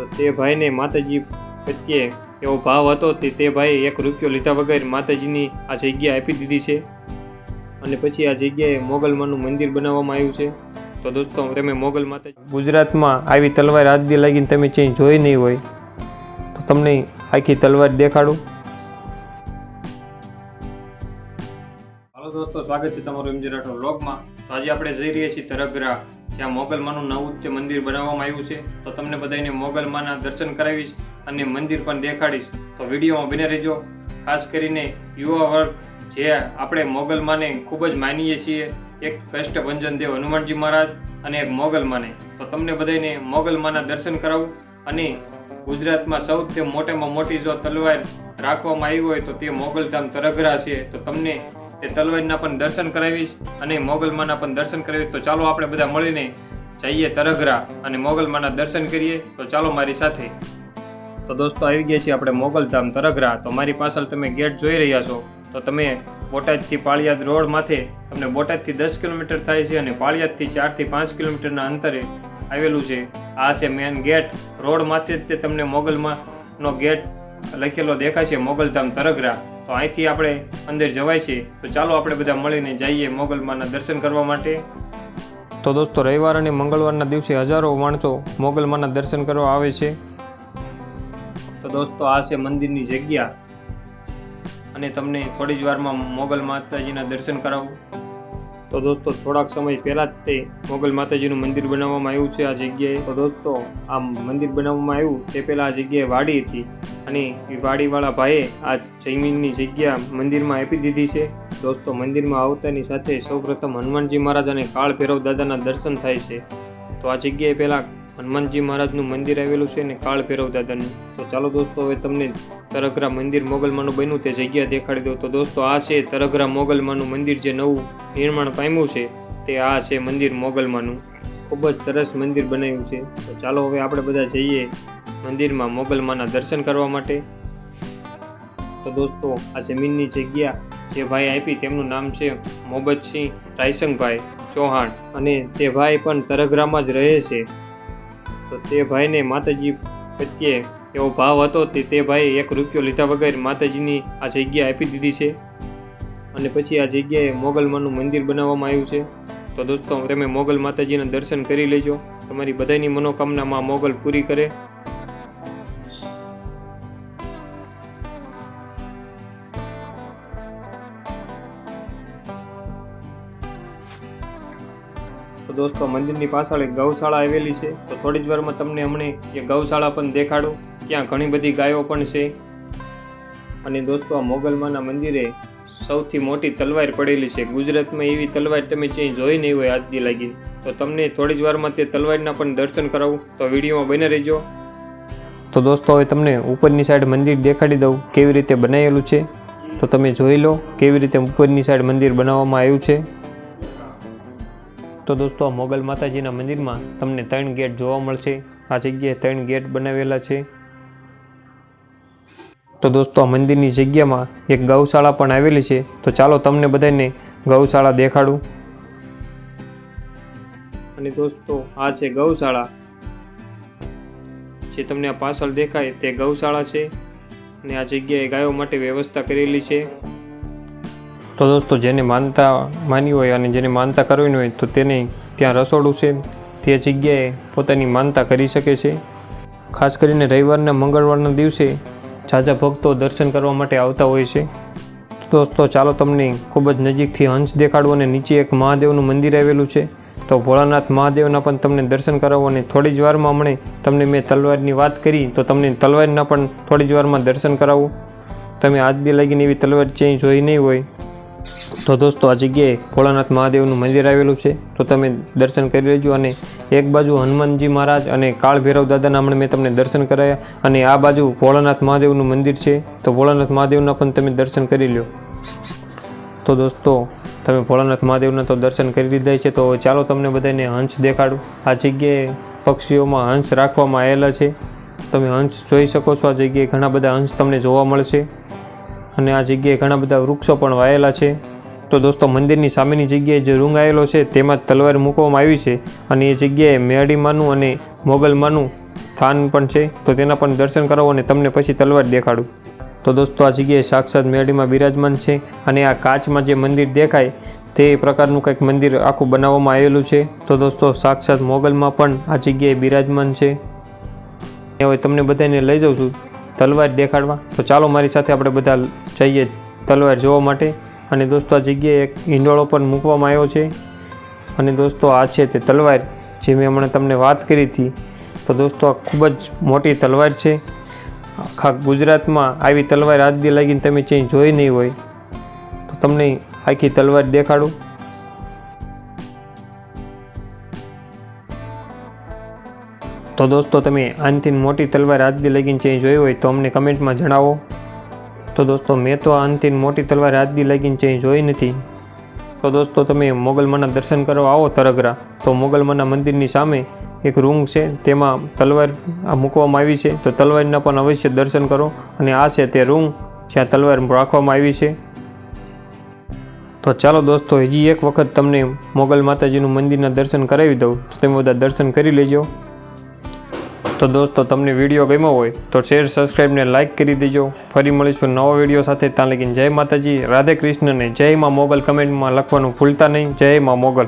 તો તે ભાઈને માતાજી પ્રત્યે એવો ભાવ હતો તે તે ભાઈએ એક રૂપિયો લીધા વગર માતાજીની આ જગ્યા આપી દીધી છે. અને પછી આ જગ્યાએ મોગલમાનું મંદિર બનાવવામાં આવ્યું છે. તો દોસ્તો તમે મોગલ માતા ગુજરાતમાં આવી તલવાર આજદી લાગીને તમે ચેન્જ જોઈ નહીં હોય, તો તમને આખી તલવાર દેખાડું. હાલો દોસ્તો, સ્વાગત છે તમારું એમજી રાઠોડ બ્લોગમાં આજે આપણે જઈ રહ્યા છીએ તરગરા જ્યાં મોગલમાનું નવું તે મંદિર બનાવવામાં આવ્યું છે, તો તમને બધાને મોગલમાના દર્શન કરાવીશ અને મંદિર પણ દેખાડીશ. તો વિડીયોમાં બને રહેજો. ખાસ કરીને યુવા વર્ગ, જે આપણે મોગલમાને ખૂબ જ માનીએ છીએ, એક કષ્ટભંજન દેવ હનુમાનજી મહારાજ અને એક મોગલમાને. તો તમને બધાને મોગલમાના દર્શન કરાવું અને ગુજરાતમાં સૌથી મોટામાં મોટી જો તલવાર રાખવામાં આવી હોય તો તે મોગલધામ તરગરા છે. તો તમને તે તલવારના પણ દર્શન કરાવીશ અને મોગલમાના પણ દર્શન કરાવીશ. તો ચાલો આપણે બધા મળીને જઈએ તરઘરા અને મોગલમાના દર્શન કરીએ. તો ચાલો મારી સાથે. તો દોસ્તો, આવી ગયા છીએ આપણે મોગલધામ તરઘરા. તો મારી પાછળ તમે ગેટ જોઈ રહ્યા છો. તો તમે બોટાદથી પાળિયાદ રોડ માથે તમને બોટાદથી દસ કિલોમીટર થાય છે અને પાળિયાદથી ચારથી પાંચ કિલોમીટરના અંતરે આવેલું છે. આ છે મેન ગેટ રોડ માથે જ તે તમને મોગલમાંનો ગેટ લખેલો દેખાય છે મોગલધામ તરગરા તો અહીંથી આપણે અંદર જવાય છે. તો ચાલો આપણે બધા મળીને જઈએ મોગલમાના દર્શન કરવા માટે. તો દોસ્તો રવિવાર અને મંગળવારના દિવસે હજારો માણસો મોગલમાના દર્શન કરવા આવે છે. તો દોસ્તો આ છે મંદિરની જગ્યા. અને તમને થોડી જ વારમાં મોગલ માતાજીના દર્શન કરાવું. તો દોસ્તો, થોડાક સમય પહેલાં જ તે મોગલ માતાજીનું મંદિર બનાવવામાં આવ્યું છે આ જગ્યાએ. તો દોસ્તો આ મંદિર બનાવવામાં આવ્યું તે પહેલાં આ જગ્યાએ વાડી હતી અને એ વાડીવાળા ભાઈએ આ જમીનની જગ્યા મંદિરમાં આપી દીધી છે. દોસ્તો, મંદિરમાં આવતાની સાથે સૌપ્રથમ હનુમાનજી મહારાજ અને કાળ ભૈરવ દાદાના દર્શન થાય છે. તો આ જગ્યાએ પહેલાં હનુમાનજી મહારાજનું મંદિર આવેલું છે અને કાળ ભૈરવ દાદાનું તો ચાલો દોસ્તો, હવે તમને તરઘરા મંદિર મોગલમાનું બન્યું તે જગ્યા દેખાડી દઉં. તો દોસ્તો, આ છે તરઘરા મોગલમાનું મંદિર જે નવું નિર્માણ પામ્યું છે, તે આ છે મંદિર મોગલમાનું. ખૂબ જ સરસ મંદિર બનાવ્યું છે. તો ચાલો હવે આપણે બધા જઈએ મંદિરમાં મોગલમાના દર્શન કરવા માટે. તો દોસ્તો, આ જમીનની જગ્યા જે ભાઈ આપી તેમનું નામ છે મોહબ્બતસિંહ રાયસંગભાઈ ચૌહાણ. અને તે ભાઈ પણ તરઘરામાં જ રહે છે. તો તે ભાઈને માતાજી પ્રત્યે એવો ભાવ હતો તે તે ભાઈએ એક રૂપિયો લીધા વગર માતાજીની આ જગ્યા આપી દીધી છે. અને પછી આ જગ્યાએ મોગલમાનું મંદિર બનાવવામાં આવ્યું છે. તો દોસ્તો, તમે મોગલ માતાજીના દર્શન કરી લેજો. તમારી બધાની મનોકામના માં મોગલ પૂરી કરે. તો દોસ્તો, મંદિરની પાછળ એક ગૌશાળા આવેલી છે. તો થોડી જ વારમાં તમને અમને એ ગૌશાળા પણ દેખાડું. ત્યાં ઘણી બધી ગાયો પણ છે. અને દોસ્તો, આ મોગલમાના મંદિરે સૌથી મોટી તલવાર પડેલી છે. ગુજરાતમાં એવી તલવાર તમે ક્યાંય જોઈ નહીં હોય, આજથી લાગી તો તમને થોડી જ વારમાં તે તલવારના પણ દર્શન કરાવું. તો વિડીયોમાં બને રહેજો. તો દોસ્તો, હવે તમને ઉપરની સાઈડ મંદિર દેખાડી દઉં, કેવી રીતે બનાવેલું છે. તો તમે જોઈ લો, કેવી રીતે ઉપરની સાઈડ મંદિર બનાવવામાં આવ્યું છે. તો દોસ્તો, આ મોગલ માતાજીના મંદિરમાં તમને ત્રણ ગેટ જોવા મળશે. આ જગ્યાએ ત્રણ ગેટ બનાવેલા છે. તો દોસ્તો, આ મંદિરની જગ્યામાં એક ગૌશાળા પણ આવેલી છે. તો ચાલો તમને બધાને ગૌશાળા દેખાડું. અને દોસ્તો, આ છે ગૌશાળા. જે તમને આ પાછળ દેખાય તે ગૌશાળા છે. અને આ જગ્યાએ ગાયો માટે વ્યવસ્થા કરેલી છે. તો દોસ્તો, જેને માનતા માની હોય અને જેને માનતા કરવી હોય, તો તેને ત્યાં રસોડું છે. તે જગ્યાએ પોતાની માનતા કરી શકે છે. ખાસ કરીને રવિવારના, મંગળવારના દિવસે ઝાઝા ભક્તો દર્શન કરવા માટે આવતા હોય છે. દોસ્તો, ચાલો તમને ખૂબ જ નજીકથી હંસ દેખાડવું અને નીચે એક મહાદેવનું મંદિર આવેલું છે. તો ભોળાનાથ મહાદેવના પણ તમને દર્શન કરાવો અને થોડી જ વારમાં હમણે તમને મેં તલવારની વાત કરી, તો તમને તલવારના પણ થોડી જ વારમાં દર્શન કરાવું. તમે આજ બી લાગીને એવી તલવાર ચેન્જ જોઈ નહીં હોય. તો દોસ્તો, આ જગ્યાએ ભોળાનાથ મહાદેવનું મંદિર આવેલું છે. તો તમે દર્શન કરી લેજો અને એક બાજુ હનુમાનજી મહારાજ અને કાળ ભૈરવ દાદાના હમણાં મેં તમને દર્શન કરાયા અને આ બાજુ ભોળાનાથ મહાદેવનું મંદિર છે. તો ભોળાનાથ મહાદેવના પણ તમે દર્શન કરી લો તો દોસ્તો, તમે ભોળાનાથ મહાદેવના તો દર્શન કરી લીધા છે. તો ચાલો તમને બધાને હંસ દેખાડું. આ જગ્યાએ પક્ષીઓમાં હંસ રાખવામાં આવેલા છે. તમે હંસ જોઈ શકો છો. આ જગ્યાએ ઘણા બધા હંસ તમને જોવા મળશે. અને આ જગ્યાએ ઘણા બધા વૃક્ષો પણ વાયેલા છે. તો દોસ્તો, મંદિરની સામેની જગ્યાએ જે રૂંગ આવેલો છે, તેમાં તલવાર મૂકવામાં આવી છે અને એ જગ્યાએ મેળીમાનું અને મોગલમાંનું સ્થાન પણ છે. તો તેના પણ દર્શન કરાવો અને તમને પછી તલવાર દેખાડું. તો દોસ્તો, આ જગ્યાએ સાક્ષાત મેળીમાં બિરાજમાન છે અને આ કાચમાં જે મંદિર દેખાય તે પ્રકારનું કંઈક મંદિર આખું બનાવવામાં આવેલું છે. તો દોસ્તો, સાક્ષાત મોગલમાં પણ આ જગ્યાએ બિરાજમાન છે. હવે તમને બધાને લઈ જાઉં છું. તલવાર દેખાડવા. તો ચાલો મારી સાથે આપણે બધા જઈએ તલવાર જોવા માટે. અને દોસ્તો, આ જગ્યાએ એક ઈંડોળો પણ મૂકવામાં આવ્યો છે. અને દોસ્તો, આ છે તે તલવાર, જે મેં હમણાં તમને વાત કરી હતી. તો દોસ્તો, આ ખૂબ જ મોટી તલવાર છે. આખા ગુજરાતમાં આવી તલવાર આજ દી લાગીને તમે ક્યાંય જોઈ નહીં હોય. તો તમને આખી તલવાર દેખાડું. તો દોસ્તો, તમે આનથી મોટી તલવાર આજદી લગીન ચેન્જ જોઈ હોય તો અમને કમેન્ટમાં જણાવો. તો દોસ્તો, મેં તો આનથી મોટી તલવાર આજદી લગીન ચેન્જ જોઈ નથી. તો દોસ્તો, તમે મોગલમાના દર્શન કરવા આવો તરગરા. તો મોગલમાના મંદિરની સામે એક રૂમ છે, તેમાં તલવાર મૂકવામાં આવી છે. તો તલવારના પણ અવશ્ય દર્શન કરો અને આ છે તે રૂમ જ્યાં તલવાર રાખવામાં આવી છે. તો ચાલો દોસ્તો, હજી એક વખત તમને મોગલ માતાજીનું મંદિરના દર્શન કરાવી દઉં. તો તમે બધા દર્શન કરી લેજો. તો દોસ્તો, તમને વીડિયો ગમ્યો હોય તો શેર સબસ્ક્રાઈબ ને લાઇક કરી દેજો. ફરી મળીશું નવા વીડિયો સાથે. ત્યાં લગીને જય માતાજી. રાધે કૃષ્ણને જય માં મોગલ કમેન્ટમાં લખવાનું ભૂલતા નહીં. જય માં મોગલ.